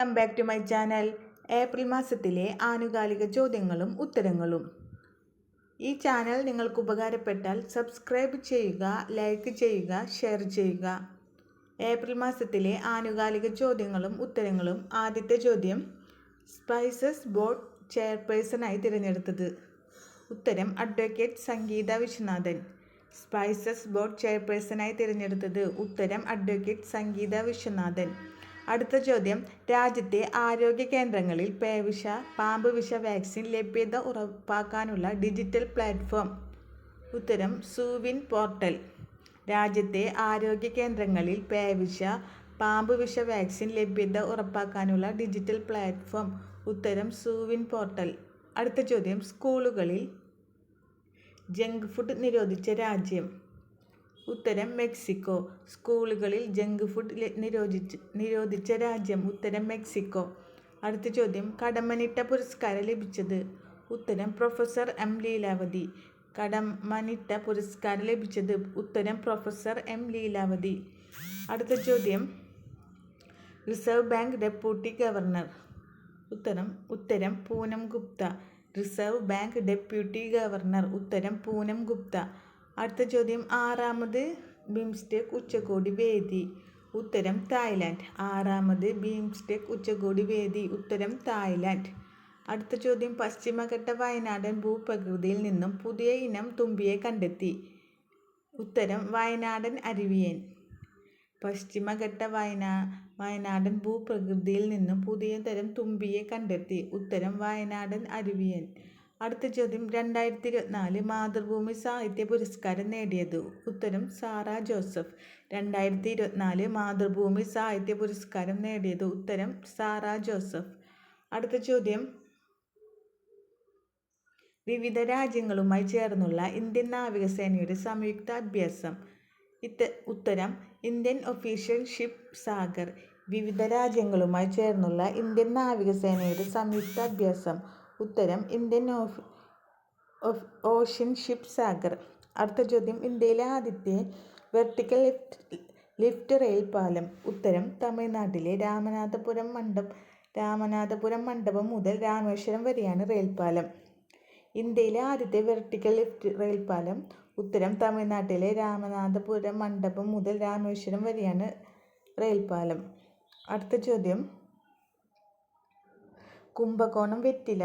Welcome back to my channel. April മാസത്തിലെ ആനുകാലിക ചോദ്യങ്ങളും ഉത്തരങ്ങളും. ഈ ചാനൽ നിങ്ങൾക്ക് ഉപകാരപ്പെട്ടാൽ സബ്സ്ക്രൈബ് ചെയ്യുക ലൈക്ക് ചെയ്യുക ഷെയർ ചെയ്യുക. ഏപ്രിൽ മാസത്തിലെ ആനുകാലിക ചോദ്യങ്ങളും ഉത്തരങ്ങളും ആദ്യത്തെ ചോദ്യം സ്പൈസസ് ബോർഡ് ചെയർപേഴ്സണായി തിരഞ്ഞെടുത്തത്? ഉത്തരം advocate Sangeetha Viswanathan. Spices board ചെയർപേഴ്സണായി തിരഞ്ഞെടുത്തത്? ഉത്തരം അഡ്വക്കേറ്റ് സംഗീത വിശ്വനാഥൻ. അടുത്ത ചോദ്യം. രാജ്യത്തെ ആരോഗ്യ കേന്ദ്രങ്ങളിൽ പേവിഷ പാമ്പ് വിഷ വാക്സിൻ ലഭ്യത ഉറപ്പാക്കാനുള്ള ഡിജിറ്റൽ പ്ലാറ്റ്ഫോം. ഉത്തരം സൂവിൻ പോർട്ടൽ. രാജ്യത്തെ ആരോഗ്യ കേന്ദ്രങ്ങളിൽ പേവിഷ പാമ്പ് വിഷ വാക്സിൻ ലഭ്യത ഉറപ്പാക്കാനുള്ള ഡിജിറ്റൽ പ്ലാറ്റ്ഫോം. ഉത്തരം സൂവിൻ പോർട്ടൽ. അടുത്ത ചോദ്യം. സ്കൂളുകളിൽ ജങ്ക് ഫുഡ് നിരോധിച്ച രാജ്യം. ഉത്തരം മെക്സിക്കോ. സ്കൂളുകളിൽ ജങ്ക് ഫുഡ് നിരോധിച്ച് നിരോധിച്ച രാജ്യം ഉത്തരം മെക്സിക്കോ. അടുത്ത ചോദ്യം കടമ്മനിട്ട പുരസ്കാരം ലഭിച്ചത്? ഉത്തരം പ്രൊഫസർ എം ലീലാവതി. കടമ്മനിട്ട പുരസ്കാരം ലഭിച്ചത് ഉത്തരം പ്രൊഫസർ എം ലീലാവതി. അടുത്ത ചോദ്യം റിസർവ് ബാങ്ക് ഡെപ്യൂട്ടി ഗവർണർ. ഉത്തരം ഉത്തരം Poonam Gupta. Reserve bank deputy governor. ഉത്തരം പൂനം ഗുപ്ത. അടുത്ത ചോദ്യം ആറാമത് ബിംസ്റ്റെക് ഉച്ചകോടി വേദി. ഉത്തരം തായ്ലാൻഡ്. ആറാമത് ബിംസ്റ്റെക് ഉച്ചകോടി വേദി. ഉത്തരം തായ്ലാൻഡ്. അടുത്ത ചോദ്യം പശ്ചിമഘട്ട വയനാടൻ ഭൂപ്രകൃതിയിൽ നിന്നും പുതിയ ഇനം തുമ്പിയെ കണ്ടെത്തി. ഉത്തരം വയനാടൻ അരുവിയൻ. പശ്ചിമഘട്ട വയനാ വയനാടൻ ഭൂപ്രകൃതിയിൽ നിന്നും പുതിയ തരം തുമ്പിയെ കണ്ടെത്തി. ഉത്തരം വയനാടൻ അരുവിയൻ. അടുത്ത ചോദ്യം. രണ്ടായിരത്തി ഇരുപത്തിനാല് മാതൃഭൂമി സാഹിത്യ പുരസ്കാരം നേടിയത് ഉത്തരം സാറ ജോസഫ്. രണ്ടായിരത്തി ഇരുപത്തിനാല് മാതൃഭൂമി സാഹിത്യ പുരസ്കാരം നേടിയത് ഉത്തരം സാറ ജോസഫ്. അടുത്ത ചോദ്യം. വിവിധ രാജ്യങ്ങളുമായി ചേർന്നുള്ള ഇന്ത്യൻ നാവികസേനയുടെ സംയുക്ത അഭ്യാസം. ഇത്ത ഉത്തരം ഇന്ത്യൻ ഒഫീഷ്യൽ ഷിപ്പ് സാഗർ. വിവിധ രാജ്യങ്ങളുമായി ചേർന്നുള്ള ഇന്ത്യൻ നാവികസേനയുടെ സംയുക്ത അഭ്യാസം. ഉത്തരം ഇന്ത്യൻ ഓഷ്യൻ ഷിപ്പ് സാഗർ. അടുത്ത ചോദ്യം ഇന്ത്യയിലെ ആദ്യത്തെ വെർട്ടിക്കൽ ലിഫ്റ്റ് ലിഫ്റ്റ് റെയിൽ പാലം. ഉത്തരം തമിഴ്നാട്ടിലെ രാമനാഥപുരം മണ്ഡപം രാമനാഥപുരം മണ്ഡപം മുതൽ രാമേശ്വരം വരെയാണ് റെയിൽ പാലം. ഇന്ത്യയിലെ ആദ്യത്തെ വെർട്ടിക്കൽ ലിഫ്റ്റ് റെയിൽ പാലം. ഉത്തരം തമിഴ്നാട്ടിലെ രാമനാഥപുരം മണ്ഡപം മുതൽ രാമേശ്വരം വരെയാണ് റെയിൽ പാലം. അടുത്ത ചോദ്യം കുംഭകോണം വെറ്റില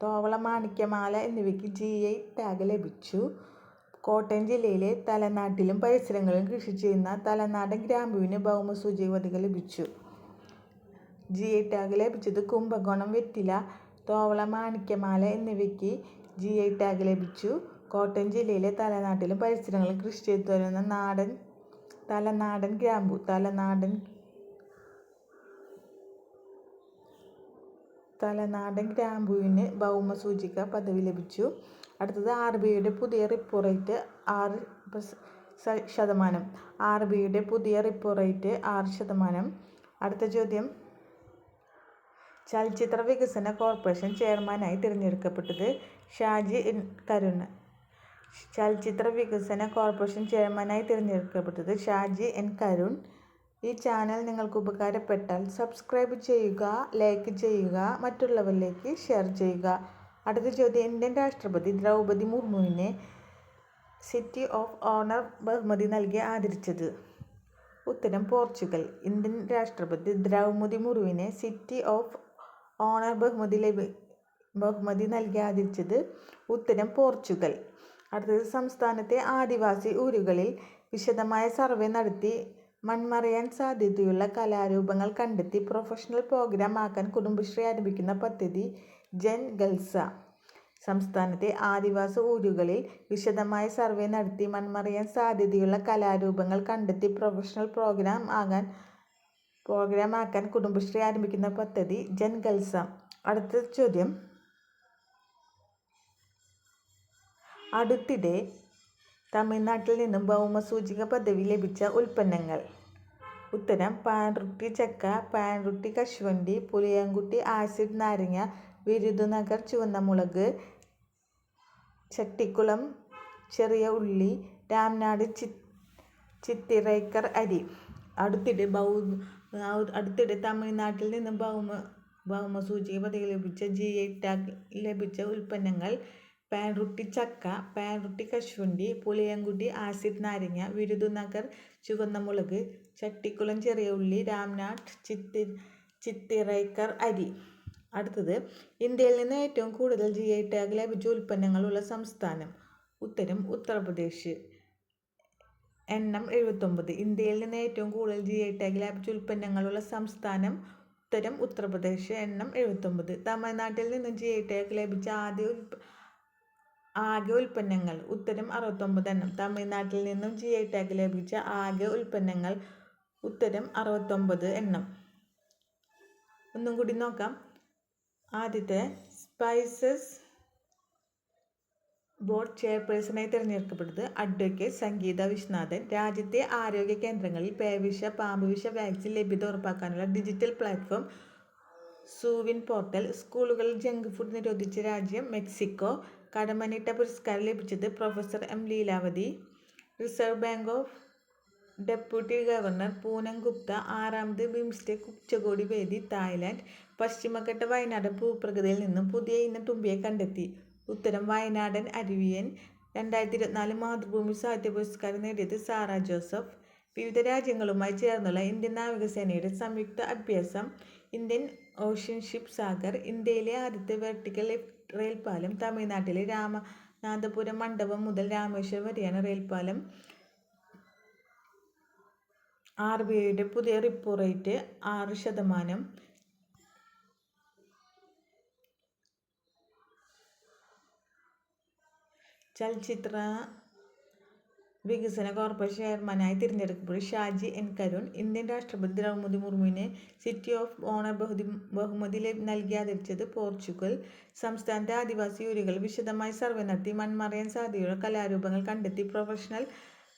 തോവള മാണിക്യമാല എന്നിവയ്ക്ക് ജി ഐ ടാഗ് ലഭിച്ചു. കോട്ടയം ജില്ലയിലെ തലനാട്ടിലും പരിസരങ്ങളിലും കൃഷി ചെയ്യുന്ന തലനാടൻ ഗ്രാമ്പുവിന് ഭൗമസൂചിക പതിക ലഭിച്ചു. ജി ഐ ടാഗ് ലഭിച്ചത് കുംഭകോണം വെറ്റില തോവള മാണിക്യമാല എന്നിവയ്ക്ക് ജി ഐ ടാഗ് ലഭിച്ചു. കോട്ടയം ജില്ലയിലെ തലനാട്ടിലും പരിസരങ്ങളിലും കൃഷി ചെയ്തു വരുന്ന നാടൻ തലനാടൻ ഗ്രാമ്പു തലനാടൻ തലനാടൻ ഗ്രാമ്പുവിന് ഭൗമസൂചിക പദവി ലഭിച്ചു. അടുത്തത് ആർ ബി ഐയുടെ പുതിയ റിപ്പോ റേറ്റ് ആറ് ശതമാനം. ആർ ബി ഐയുടെ പുതിയ റിപ്പോ റേറ്റ് ആറ് ശതമാനം. അടുത്ത ചോദ്യം. ചലച്ചിത്ര വികസന കോർപ്പറേഷൻ ചെയർമാനായി തിരഞ്ഞെടുക്കപ്പെട്ടത് ഷാജി കരുൺ. ചലച്ചിത്ര വികസന കോർപ്പറേഷൻ ചെയർമാനായി തിരഞ്ഞെടുക്കപ്പെട്ടത് ഷാജി എൻ കരുൺ. ഈ ചാനൽ നിങ്ങൾക്ക് ഉപകാരപ്പെട്ടാൽ സബ്സ്ക്രൈബ് ചെയ്യുക ലൈക്ക് ചെയ്യുക മറ്റുള്ളവരിലേക്ക് ഷെയർ ചെയ്യുക. അടുത്ത ചോദ്യം ഇന്ത്യൻ രാഷ്ട്രപതി ദ്രൗപദി മുർമുവിനെ സിറ്റി ഓഫ് ഓണർ ബഹുമതി നൽകി ആദരിച്ചത്. ഉത്തരം പോർച്ചുഗൽ. ഇന്ത്യൻ രാഷ്ട്രപതി ദ്രൗപദി മുർമുവിനെ സിറ്റി ഓഫ് ഓണർ ബഹുമതി ലഭി ബഹുമതി നൽകി ആദരിച്ചത് ഉത്തരം പോർച്ചുഗൽ. അടുത്തത് സംസ്ഥാനത്തെ ആദിവാസി ഊരുകളിൽ വിശദമായ സർവേ നടത്തി മൺമറയാൻ സാധ്യതയുള്ള കലാരൂപങ്ങൾ കണ്ടെത്തി പ്രൊഫഷണൽ പ്രോഗ്രാം ആക്കാൻ കുടുംബശ്രീ ആരംഭിക്കുന്ന പദ്ധതി ജൻ ഗൽസ. സംസ്ഥാനത്തെ ആദിവാസി ഊരുകളിൽ വിശദമായ സർവേ നടത്തി മൺമറിയാൻ സാധ്യതയുള്ള കലാരൂപങ്ങൾ കണ്ടെത്തി പ്രൊഫഷണൽ പ്രോഗ്രാം ആകാൻ പ്രോഗ്രാം ആക്കാൻ കുടുംബശ്രീ ആരംഭിക്കുന്ന പദ്ധതി ജൻ ഗൽസ. അടുത്ത ചോദ്യം. അടുത്തിടെ തമിഴ്നാട്ടിൽ നിന്നും ഭൗമസൂചിക പദവി ലഭിച്ച ഉൽപ്പന്നങ്ങൾ. ഉത്തരം പാൻറുട്ടി ചക്ക പാൻറുട്ടി കശുവണ്ടി പുളിയങ്കുട്ടി ആസിഡ് നാരങ്ങ വിരുദുനഗർ ചുവന്ന മുളക് ചട്ടിക്കുളം ചെറിയ ഉള്ളി രാംനാട് ചി ചിത്തിറേക്കർ അരി. അടുത്തിടെ ഭൗ അടുത്തിടെ തമിഴ്നാട്ടിൽ നിന്നും ഭൗമ ഭൗമസൂചിക പദവി ലഭിച്ച ജി ഐ ടാഗ് ലഭിച്ച ഉൽപ്പന്നങ്ങൾ പാൻറുട്ടി ചക്ക പാൻറുട്ടി കശുവണ്ടി പുളിയങ്കുടി ആസിഡ് നാരങ്ങ വിരുദുനഗർ ചുവന്ന മുളക് ചട്ടിക്കുളം ചെറിയ ഉള്ളി രാംനാഥ് ചിത്തി ചിത്തിറൈക്കർ അരി. അടുത്തത് ഇന്ത്യയിൽ നിന്ന് ഏറ്റവും കൂടുതൽ ജി ഐ ടാഗ് ലഭിച്ച ഉൽപ്പന്നങ്ങളുള്ള സംസ്ഥാനം. ഉത്തരം ഉത്തർപ്രദേശ്. എണ്ണം എഴുപത്തൊമ്പത്. ഇന്ത്യയിൽ നിന്ന് ഏറ്റവും കൂടുതൽ ജി ഐ ടാഗ് ലഭിച്ച ഉൽപ്പന്നങ്ങളുള്ള സംസ്ഥാനം ഉത്തരം ഉത്തർപ്രദേശ്. എണ്ണം എഴുപത്തൊമ്പത്. തമിഴ്നാട്ടിൽ നിന്ന് ജി ഐ ടാഗ് ലഭിച്ച ആദ്യ ആകെ ഉൽപ്പന്നങ്ങൾ. ഉത്തരം അറുപത്തൊമ്പത് എണ്ണം തമിഴ്നാട്ടിൽ നിന്നും ജി ഐ ടാഗ് ലഭിച്ച ആകെ ഉൽപ്പന്നങ്ങൾ ഉത്തരം അറുപത്തൊമ്പത് എണ്ണം. ഒന്നും കൂടി നോക്കാം. ആദ്യത്തെ. സ്പൈസസ് ബോർഡ് ചെയർപേഴ്സണായി തിരഞ്ഞെടുക്കപ്പെട്ടത് അഡ്വക്കേറ്റ് സംഗീത വിശ്വനാഥൻ. രാജ്യത്തെ ആരോഗ്യ കേന്ദ്രങ്ങളിൽ പേവിഷ പാമ്പുവിഷ വാക്സിൻ ലഭ്യത ഉറപ്പാക്കാനുള്ള ഡിജിറ്റൽ പ്ലാറ്റ്ഫോം സൂവിൻ പോർട്ടൽ സ്കൂളുകളിൽ ജങ്ക് ഫുഡ് നിരോധിച്ച രാജ്യം മെക്സിക്കോ കടമനിട്ട പുരസ്കാരം ലഭിച്ചത് professor M Leelavathi reserve bank of deputy governor Poonam Gupta ആറാമത് ബിംസ്റ്റെക് ഉച്ചകോടി വേദി തായ്ലാൻഡ് പശ്ചിമഘട്ട വയനാടൻ ഭൂപ്രകൃതിയിൽ നിന്നും പുതിയ ഇനം തുമ്പിയെ കണ്ടെത്തി. ഉത്തരം വയനാടൻ അരുവിയൻ രണ്ടായിരത്തി ഇരുപത്തിനാല് മാതൃഭൂമി സാഹിത്യ പുരസ്കാരം നേടിയത് സാറ ജോസഫ്. വിവിധ രാജ്യങ്ങളുമായി ചേർന്നുള്ള ഇന്ത്യൻ നാവികസേനയുടെ സംയുക്ത അഭ്യാസം ഇന്ത്യൻ ഓഷ്യൻ ഷിപ്പ് സാഗർ ഇന്ത്യയിലെ ആദ്യത്തെ വെർട്ടിക്കൽ റെയിൽപാലം തമിഴ്നാട്ടിലെ രാമനാഥപുരം മണ്ഡപം മുതൽ രാമേശ്വരം വരെയാണ് റെയിൽപാലം ആർ ബി ഐയുടെ പുതിയ റിപ്പോ റേറ്റ് ആറ് ശതമാനം. ചലച്ചിത്ര വികസന കോർപ്പറേഷൻ ചെയർമാനായി തിരഞ്ഞെടുക്കപ്പെട്ട ഷാജി എൻ കരുൺ ഇന്ത്യൻ രാഷ്ട്രപതി ദ്രൗപദി മുർമുവിനെ സിറ്റി ഓഫ് ഓണർ ബഹുതി ബഹുമതി നൽകി ആദരിച്ചത് പോർച്ചുഗൽ. സംസ്ഥാനത്തെ ആദിവാസി ഊരുകൾ വിശദമായി സർവേ നടത്തി മൺമറയാൻ സാധ്യതയുള്ള കലാരൂപങ്ങൾ കണ്ടെത്തി പ്രൊഫഷണൽ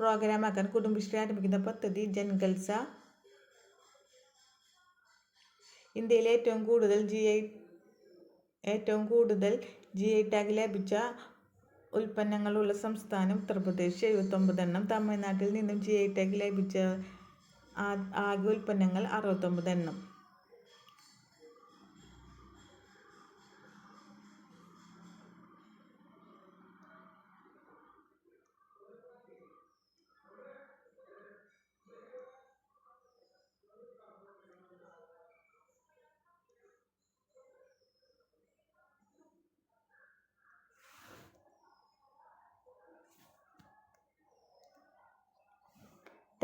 പ്രോഗ്രാമാക്കാൻ കുടുംബശ്രീ ആരംഭിക്കുന്ന പദ്ധതി ജൻഗൽസ. ഇന്ത്യയിലെ ഏറ്റവും കൂടുതൽ ജി ഐ ഏറ്റവും കൂടുതൽ ജി ഐ ടാഗ് ലഭിച്ച ഉൽപ്പന്നങ്ങളുള്ള സംസ്ഥാനം ഉത്തർപ്രദേശ്. എഴുപത്തൊമ്പതെണ്ണം തമിഴ്നാട്ടിൽ നിന്നും ജി ഐ ടാഗ് ലഭിച്ച ആകെ ഉൽപ്പന്നങ്ങൾ അറുപത്തൊമ്പത്